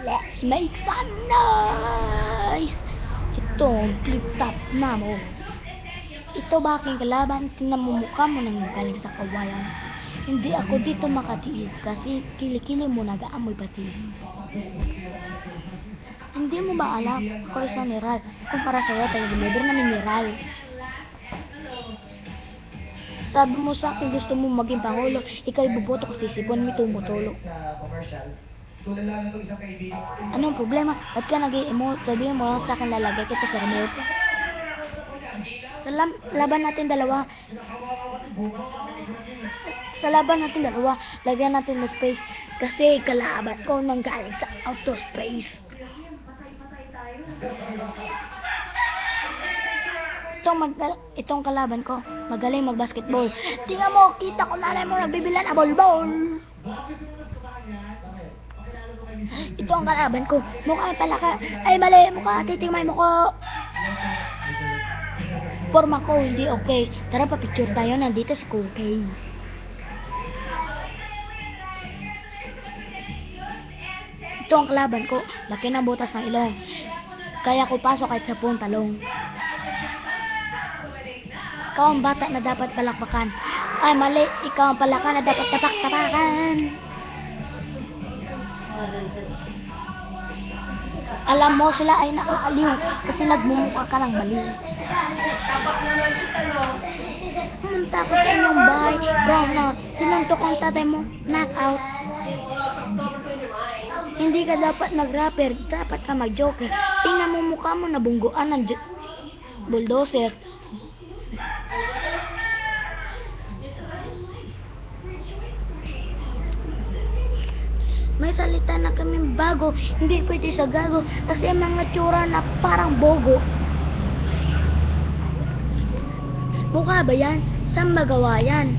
Let's make some noise! Ito ang flip-top na mo. Ito ba aking kalaban? Tingnan mo nang galing sa kawayan. Hindi ako dito makatiis kasi kilikili mo nag-aamoy pati. Hindi mo ba alam ako isang mineral kumpara sa'yo tayo deliver na mineral. Sabi mo sa akin gusto mo maging pangulo, ikaw ibuboto ko sisipon mo tumutulo. Tulad lang itong isang kaibigan. Anong problema? Ba't ka nag-emote? Sabihin mo lang sa akin lalagay kita sa remote. Sa lam- laban natin dalawa, sa laban natin dalawa, lagyan natin ng space kasi kalaban ko nang galing sa outer space. Itong, itong kalaban ko, magaling mag-basketball. Tingnan mo, kita ko nanay mo nagbibilan na ball-ball. Ito ang kalaban ko. Mukha pala ka. Ay, mali. Mukha. Titingmay mo ko. Forma ko, hindi okay. Tara, papicture tayo. Nandito si Cookie. Ito ang kalaban ko. Laki ng butas ng ilong. Kaya ko pasok kahit sa puntalong. Ikaw ang bata na dapat palakpakan. Ay, mali. Ikaw ang palaka na dapat tapak-tapakan. Alam mo, sila ay nakaaliw kasi nagmumukha ka ng mali. Pumunta ko sa inyong bahay, brown. Sinuntok ang tatay mo, knock out. Hindi ka dapat nag-rapper, dapat ka mag-joker. Tingnan mo mukha mo nabungguan ng bulldozer. May salita na kaming bago, hindi pwede sa gago, kasi mga tsura na parang bogo. Mukha ba yan? Saan magawa yan?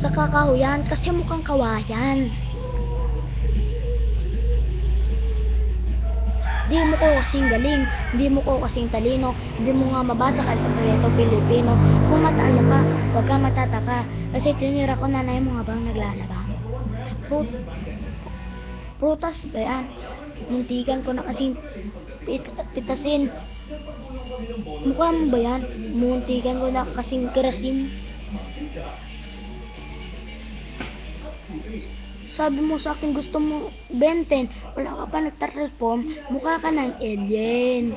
Sa kakahuyan, kasi mukhang kawayan. Di mo ko kasing galing, di mo ko kasing talino, di mo nga mabasa alfabeto Pilipino. Kung matalo ka, huwag ka matataka, kasi tinira ko nanay mo habang naglalaba. Frut prutas ba? Muntikan ko na kasing pit pitasin. Mukha mo ba yan? Muntikan ko na kasing kerasin. Sabi mo sa akin gusto mo benten. Wala ka pa nagtatransform. Mukha ka ng alien.